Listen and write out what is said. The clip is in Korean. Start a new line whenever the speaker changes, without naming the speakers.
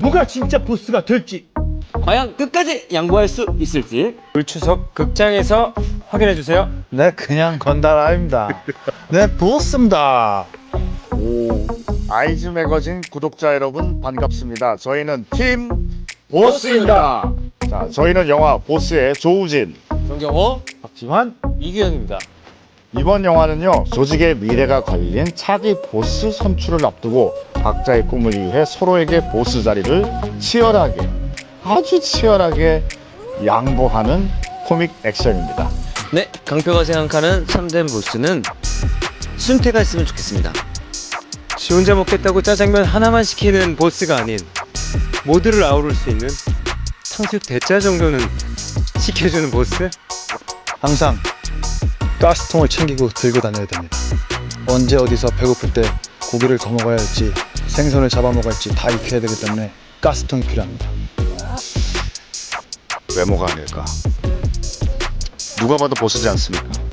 누가 진짜 보스가 될지
과연 끝까지 양보할 수 있을지
불추석 극장에서 확인해 주세요.
네 그냥 건달 아닙니다. 네 보스입니다.
오, 아이즈 매거진 구독자 여러분 반갑습니다. 저희는 팀 보스입니다. 자, 저희는 영화 보스의 조우진.
정경호,
박지환
이규현입니다.
이번 영화는요, 조직의 미래가 걸린 차기 보스 선출을 앞두고 각자의 꿈을 위해 서로에게 보스 자리를 치열하게, 아주 치열하게 양보하는 코믹 액션입니다.
네 강표가 생각하는 3대 보스는 순태가 있으면 좋겠습니다
지 혼자 먹겠다고 짜장면 하나만 시키는 보스가 아닌 모두를 아우를 수 있는 탕수육 대짜 정도는 시켜주는 보스?
항상 가스통을 챙기고 들고 다녀야 됩니다. 언제 어디서 배고플 때 고기를 더 먹어야 할지 생선을 잡아 먹어야 할지 다 익혀야 되기 때문에 가스통이 필요합니다.
외모가 아닐까. 누가 봐도 보스지 않습니까?